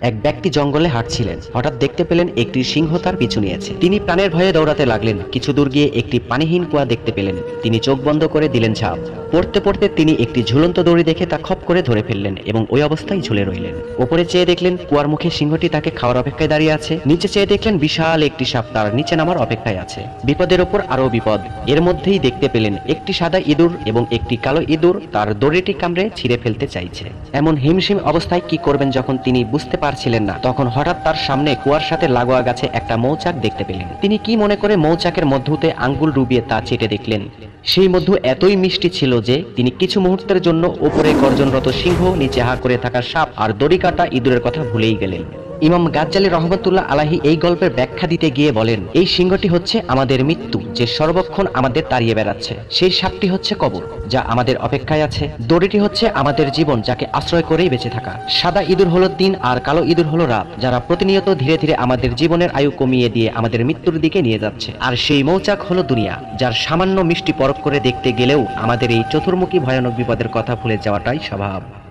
এক ব্যক্তি জঙ্গলে হাঁটছিলেন। হঠাৎ দেখতে পেলেন একটি সিংহ তার পিছু নিয়েছে। তিনি প্রাণের ভয়ে দৌড়াতে লাগলেন। কিছু দূর গিয়ে একটি পানিহীন কুয়া দেখতে পেলেন। তিনি চোখ বন্ধ করে দিলেন ঝাঁপ। পড়তে পড়তে তিনি একটি ঝুলন্ত দড়ি দেখে তা খপ করে ধরে ফেললেন এবং ওই অবস্থায় ঝুলে রইলেন। ওপরে চেয়ে দেখলেন কুয়ার মুখে সিংহটি তাকে খাওয়ার অপেক্ষায় দাঁড়িয়ে আছে। নিচে চেয়ে দেখলেন বিশাল একটি সাপ তার নিচে নামার অপেক্ষায় আছে। বিপদের ওপর আরও বিপদ। এর মধ্যেই দেখতে পেলেন একটি সাদা ইঁদুর এবং একটি কালো ইঁদুর তার দড়িটি কামড়ে ছিঁড়ে ফেলতে চাইছে। এমন হিমশিম অবস্থায় কি করবেন যখন তিনি বুঝতে পারছিলেন না। তখন হঠাৎ তার সামনে কুয়ার সাথে লাগোয়া গাছে একটা মৌচাক দেখতে পেলেন। তিনি কি মনে করে মৌচাকের মধ্যতে আঙ্গুল ডুবিয়ে তা চেটে দেখলেন? সেই মধ্য এতই মিষ্টি ছিল যে, তিনি কিছু মুহূর্তের জন্য ওপরে গর্জনরত সিংহ নিচে হা করে থাকা সাপ আর দড়ি কাটা ইঁদুরের কথা ভুলেই গেলেন। ইমাম গাজ্জালি রহমতুল্লাহ আলাহি এই গল্পের ব্যাখ্যা দিতে গিয়ে বলেন, এই সিংহটি হচ্ছে আমাদের মৃত্যু, যে সর্বক্ষণ আমাদের তাড়িয়ে বেড়াচ্ছে। সেই সাপটি হচ্ছে কবর, যা আমাদের অপেক্ষায় আছে। দড়িটি হচ্ছে আমাদের জীবন, যাকে আশ্রয় করেই বেঁচে থাকা। সাদা ইঁদুর হলো দিন আর কালো ইঁদুর হলো রাত, যারা প্রতিনিয়ত ধীরে ধীরে আমাদের জীবনের আয়ু কমিয়ে দিয়ে আমাদের মৃত্যুর দিকে নিয়ে যাচ্ছে। আর সেই মৌচাক হলো দুনিয়া, যার সামান্য মিষ্টি পরখ করে দেখতে গেলেও আমাদের এই চতুর্মুখী ভয়ানক বিপদের কথা ভুলে যাওয়াটাই স্বভাব।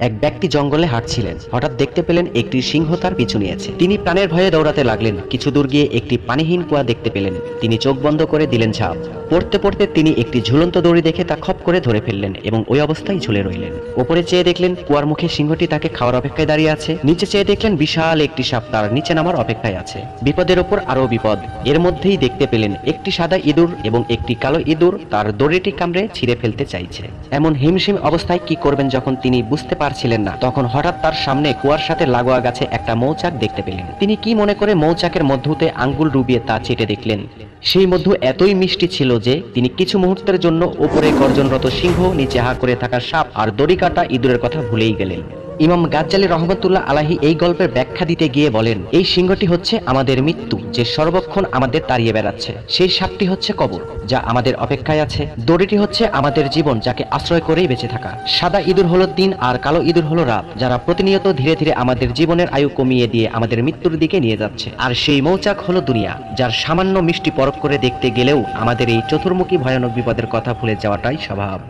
এক ব্যক্তি জঙ্গলে হাঁটছিলেন। হঠাৎ দেখতে পেলেন একটি সিংহ তার পিছু নিয়েছে। তিনি প্রাণের ভয়ে দৌড়াতে লাগলেন। কিছু দূর গিয়ে একটি পানিহীন কুয়া দেখতে পেলেন। তিনি চোখ বন্ধ করে দিলেন ঝাঁপ পড়তে পড়তে তিনি একটি ঝুলন্ত দড়ি দেখে তা খপ করে ধরে ফেললেন এবং ওই অবস্থায় ঝুলে রইলেন। ওপরে চেয়ে দেখলেন কুয়ার মুখে সিংহটি তাকে খাওয়ার অপেক্ষায় দাঁড়িয়ে আছে। নিচে চেয়ে দেখলেন বিশাল একটি সাপ তার নিচে নামার অপেক্ষায় আছে। বিপদের ওপর আরও বিপদ। এর মধ্যেই দেখতে পেলেন একটি সাদা ইঁদুর এবং একটি কালো ইঁদুর তার দড়িটি কামড়ে ছিঁড়ে ফেলতে চাইছে। এমন হিমশিম অবস্থায় কি করবেন যখন তিনি বুঝতে পারছিলেন না। তখন হঠাৎ তার সামনে কুয়ার সাথে লাগোয়া গাছে একটা মৌচাক দেখতে পেলেন। তিনি কি মনে করে মৌচাকের মধ্যতে আঙ্গুল ডুবিয়ে তা চেটে দেখলেন? সেই মধ্যে এতই মিষ্টি ছিল যে তিনি কিছু মুহূর্তের জন্য ওপরে গর্জনরত সিংহ নিচে হা করে থাকা সাপ আর দড়ি কাটা ইঁদুরের কথা ভুলেই গেলেন। ইমাম গাজ্জালি রহমতুল্লাহ আলাহি এই গল্পের ব্যাখ্যা দিতে গিয়ে বলেন, এই সিংহটি হচ্ছে আমাদের মৃত্যু, যে সর্বক্ষণ আমাদের তাড়িয়ে বেড়াচ্ছে। সেই সাপটি হচ্ছে কবর, যা আমাদের অপেক্ষায় আছে। দড়িটি হচ্ছে আমাদের জীবন, যাকে আশ্রয় করেই বেঁচে থাকা। সাদা ইঁদুর হলো দিন আর কালো ইঁদুর হলো রাত, যারা প্রতিনিয়ত ধীরে ধীরে আমাদের জীবনের আয়ু কমিয়ে দিয়ে আমাদের মৃত্যুর দিকে নিয়ে যাচ্ছে। আর সেই মৌচাক হলো দুনিয়া, যার সামান্য মিষ্টি পরখ করে দেখতে গেলেও আমাদের এই চতুর্মুখী ভয়ানক বিপদের কথা ভুলে যাওয়াটাই স্বভাব।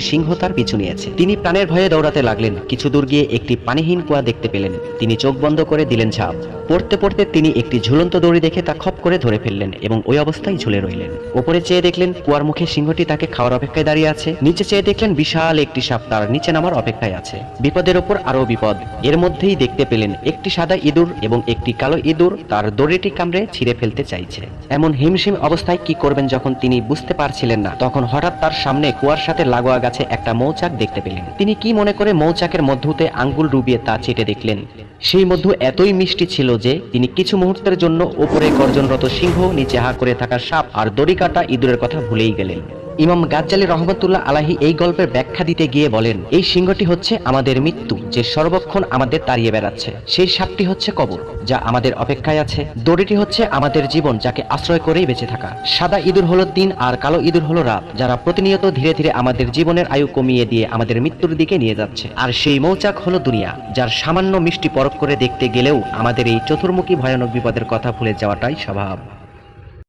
সিংহ তার পিছু নিয়েছে। তিনি প্রাণের ভয়ে দৌড়াতে লাগলেন। কিছু দূর গিয়ে একটি পানিহীন কুয়া দেখতে পেলেন। তিনি চোখ বন্ধ করে দিলেন ঝাঁপ। পড়তে পড়তে তিনি একটি ঝুলন্ত দড়ি দেখে তা খপ করে ধরে ফেললেন এবং ওই অবস্থায় ঝুলে রইলেন। ওপরে চেয়ে দেখলেন কুয়ার মুখে সিংহটি তাকে খাওয়ার অপেক্ষায় দাঁড়িয়ে আছে। নিচে চেয়ে দেখলেন বিশাল একটি সাপ তার নিচে নামার অপেক্ষায় আছে। বিপদের ওপর আরও বিপদ। এর মধ্যেই দেখতে পেলেন একটি সাদা ইঁদুর এবং একটি কালো ইঁদুর তার দড়িটি কামড়ে ছিঁড়ে ফেলতে চাইছে। এমন হিমশিম অবস্থায় কি করবেন যখন তিনি বুঝতে পারছিলেন না? তখন হঠাৎ তার সামনে কুয়ার সাথে লাগোয়া গাছে একটা মৌচাক দেখতে পেলেন। তিনি কি মনে করে মৌচাকের মধ্যতে আঙ্গুল ডুবিয়ে তা চেটে দেখলেন? সেই মধ্যে এতই মিষ্টি ছিল যে তিনি কিছু মুহূর্তের জন্য ওপরে গর্জনরত সিংহ নিচে হা করে থাকা সাপ আর দড়ি কাটা ইঁদুরের কথা ভুলেই গেলেন। ইমাম গাজ্জালি রহমতুল্লাহ আলাহি এই গল্পের ব্যাখ্যা দিতে গিয়ে বলেন, এই সিংহটি হচ্ছে আমাদের মৃত্যু, যে সর্বক্ষণ আমাদের তাড়িয়ে বেড়াচ্ছে। সেই সাপটি হচ্ছে কবর, যা আমাদের অপেক্ষায় আছে। দড়িটি হচ্ছে আমাদের জীবন, যাকে আশ্রয় করেই বেঁচে থাকা। সাদা ইঁদুর হলো দিন আর কালো ইঁদুর হলো রাত, যারা প্রতিনিয়ত ধীরে ধীরে আমাদের জীবনের আয়ু কমিয়ে দিয়ে আমাদের মৃত্যুর দিকে নিয়ে যাচ্ছে। আর সেই মৌচাক হলো দুনিয়া, যার সামান্য মিষ্টি পরখ করে দেখতে গেলেও আমাদের এই চতুর্মুখী ভয়ানক বিপদের কথা ভুলে যাওয়াটাই স্বভাব।